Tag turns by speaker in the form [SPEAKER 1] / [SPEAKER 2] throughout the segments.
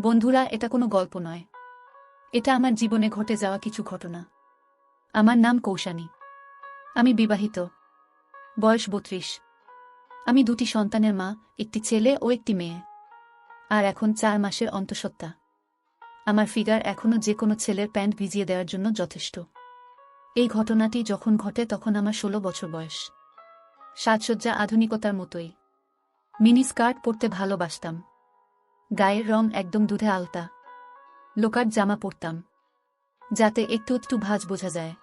[SPEAKER 1] বন্ধুরা, এটা কোনো গল্প নয়। এটা আমার জীবনে ঘটে যাওয়া কিছু ঘটনা। আমার নাম কৌশানী। আমি বিবাহিত। বয়স বত্রিশ। আমি দুটি সন্তানের মা, একটি ছেলে ও একটি মেয়ে। আর এখন চার মাসের অন্তঃসত্ত্বা। আমার ফিগার এখনও যে কোনো ছেলের প্যান্ট ভিজিয়ে দেওয়ার জন্য যথেষ্ট। এই ঘটনাটি যখন ঘটে তখন আমার ষোলো বছর বয়স। সাজসজ্জা আধুনিকতার মতোই। মিনি স্কার্ট পরতে ভালোবাসতাম। গায়ের রং একদম দুধে আলতা। লোকার জামা পরতাম। যাতে একটু একটু ভাজ বোঝা যায়।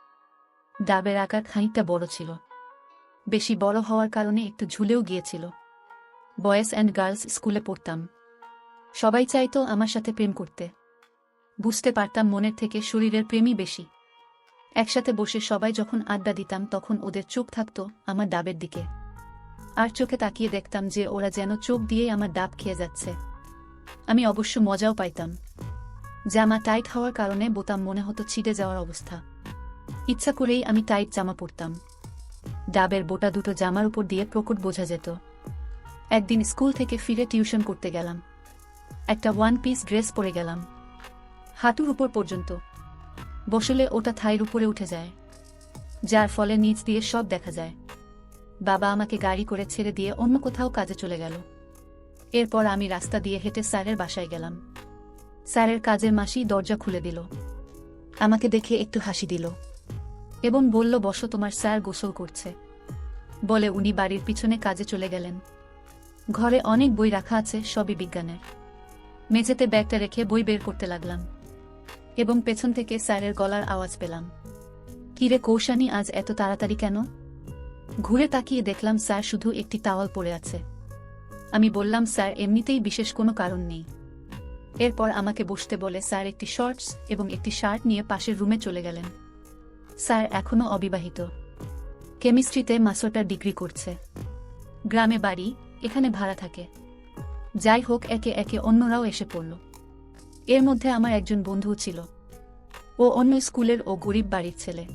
[SPEAKER 1] ডাবের আকার খানিকটা বড় ছিল। বেশি বড় হওয়ার কারণে একটু ঝুলেও গিয়েছিল। বয়েজ অ্যান্ড গার্লস স্কুলে পড়তাম। সবাই চাইতো আমার সাথে প্রেম করতে। বুঝতে পারতাম মনের থেকে শরীরের প্রেমই বেশি। একসাথে বসে সবাই যখন আড্ডা দিতাম তখন ওদের চোখ থাকত আমার ডাবের দিকে। আর চোখে তাকিয়ে দেখতাম যে ওরা যেন চোখ দিয়েই আমার ডাব খেয়ে যাচ্ছে। আমি অবশ্য মজাও পাইতাম। জামা টাইট হওয়ার কারণে বোতাম মনে হতো ছিটে যাওয়ার অবস্থা। ইচ্ছা করেই আমি টাইট জামা পরতাম। ডাবের বোটা দুটো জামার উপর দিয়ে প্রকট বোঝা যেত। একদিন স্কুল থেকে ফিরে টিউশন করতে গেলাম। একটা ওয়ান পিস ড্রেস পরে গেলাম। হাঁটুর উপর পর্যন্ত। বসলে ওটা থাইর উপরে উঠে যায়। যার ফলে নিচ দিয়ে সব দেখা যায়। বাবা আমাকে গাড়ি করে ছেড়ে দিয়ে অন্য কোথাও কাজে চলে গেল। এরপর আমি রাস্তা দিয়ে হেঁটে স্যারের বাসায় গেলাম। স্যারের কাজের মাসি দরজা খুলে দিল। আমাকে দেখে একটু হাসি দিল এবং বলল, বসো, তোমার স্যার গোসল করছে। বলে উনি বাড়ির পিছনে কাজে চলে গেলেন। ঘরে অনেক বই রাখা আছে, সবই বিজ্ঞানের। মেঝেতে ব্যাগটা রেখে বই বের করতে লাগলাম এবং পেছন থেকে স্যারের গলার আওয়াজ পেলাম। কিরে কৌশানী, আজ এত তাড়াতাড়ি কেন? ঘুরে তাকিয়ে দেখলাম স্যার শুধু একটি টাওয়াল পড়ে আছে। আমি বললাম, স্যার, এমনিতেই বিশেষ কোনো কারণ নেই। এরপর আমাকে বসতে বলে, স্যার, একটি শর্টস এবং একটি শার্ট নিয়ে পাশের রুমে চলে গেলেন। স্যার এখনও অবিবাহিত। কেমিস্ট্রিতে মাস্টার ডিগ্রি করছে। গ্রামে বাড়ি, এখানে ভাড়া থাকে। যাই হোক, একে একে অন্যরাও এসে পড়ল। এর মধ্যে আমার একজন বন্ধুও ছিল। ও অন্য স্কুলের ও গরিব বাড়ির ছেলে।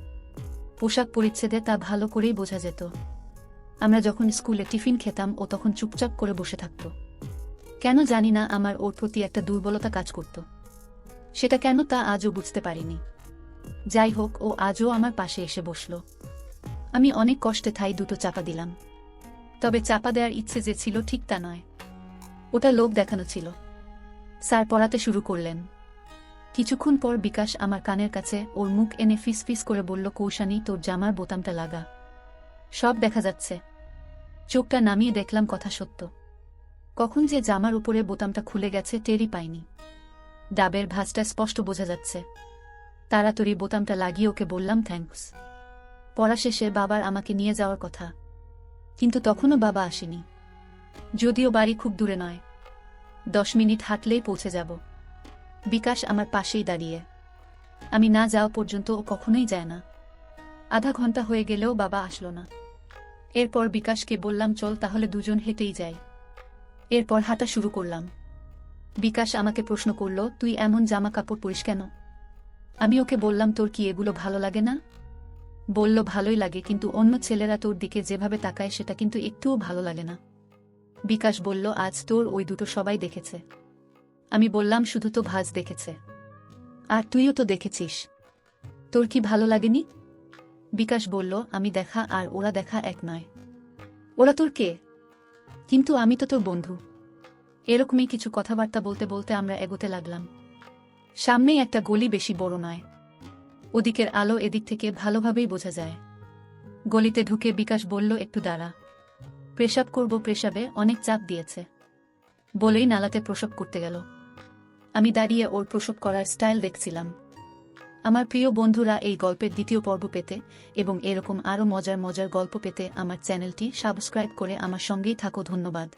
[SPEAKER 1] পোশাক পরিচ্ছেদে তা ভালো করেই বোঝা যেত। আমরা যখন স্কুলে টিফিন খেতাম, ও তখন চুপচাপ করে বসে থাকত। কেন জানি না আমার ওর প্রতি একটা দুর্বলতা কাজ করত। সেটা কেন তা আজও বুঝতে পারিনি। যাই হোক, ও আজও আমার পাশে এসে বসল। আমি অনেক কষ্টে থাই দুটো চাপা দিলাম। তবে চাপা দেওয়ার ইচ্ছে যে ছিল ঠিক তা নয়। ওটা লোক দেখানো ছিল। স্যার পড়াতে শুরু করলেন। কিছুক্ষণ পর বিকাশ আমার কানের কাছে ওর মুখ এনে ফিস ফিস করে বলল, কৌশানি, তোর জামার বোতামটা লাগা। সব দেখা যাচ্ছে। চোখটা নামিয়ে দেখলাম কথা সত্য। কখন যে জামার উপরে বোতামটা খুলে গেছে টেরই পাইনি। ডাবের ভাঁজটা স্পষ্ট বোঝা যাচ্ছে। তাড়াতাড়ি বোতামটা লাগিয়ে ওকে বললাম থ্যাঙ্কস পড়া শেষে বাবার আমাকে নিয়ে যাওয়ার কথা। কিন্তু তখনও বাবা আসেনি। যদিও বাড়ি খুব দূরে নয়। দশ মিনিট হাঁটলেই পৌঁছে যাব। বিকাশ আমার পাশেই দাঁড়িয়ে। আমি না যাওয়া পর্যন্ত ও কখনোই যায় না। আধা ঘণ্টা হয়ে গেলেও বাবা আসলো না। এরপর বিকাশকে বললাম, চল তাহলে দুজন হেঁটেই যাই। এরপর হাঁটা শুরু করলাম। বিকাশ আমাকে প্রশ্ন করল, তুই এমন জামা কাপড় পরিস কেন? আমি ওকে বললাম, তোর কি এগুলো ভালো লাগে না? বলল, ভালোই লাগে, কিন্তু অন্য ছেলেরা তোর দিকে যেভাবে তাকায় সেটা কিন্তু একটুও ভালো লাগে না। বিকাশ বলল, আজ তোর ওই দুটো সবাই দেখেছে। আমি বললাম, শুধু তো ভাজ দেখেছে। আর তুইও তো দেখেছিস। তোর কি ভালো লাগেনি? বিকাশ বলল, আমি দেখা আর ওরা দেখা এক নয়। ওরা তোর কে? কিন্তু আমি তো তোর বন্ধু। এরকমই কিছু কথাবার্তা বলতে বলতে আমরা এগোতে লাগলাম। সামনেই একটা গলি বেশি বড় নয়। ওদিকের আলো এদিক থেকে ভালোভাবেই বোঝা যায়। গলিতে ঢুকে বিকাশ বলল, একটু দাঁড়া। প্রেসাব করব প্রেসাবে অনেক চাপ দিয়েছে। বলেই নালাতে প্রসব করতে গেল। আমি দাঁড়িয়ে ওর প্রসব করার স্টাইল দেখছিলাম। আমার প্রিয় বন্ধুরা, এই গল্পের দ্বিতীয় পর্ব পেতে এবং এরকম আরও মজার মজার গল্প পেতে আমার চ্যানেলটি সাবস্ক্রাইব করে আমার সঙ্গেই থাকো। ধন্যবাদ।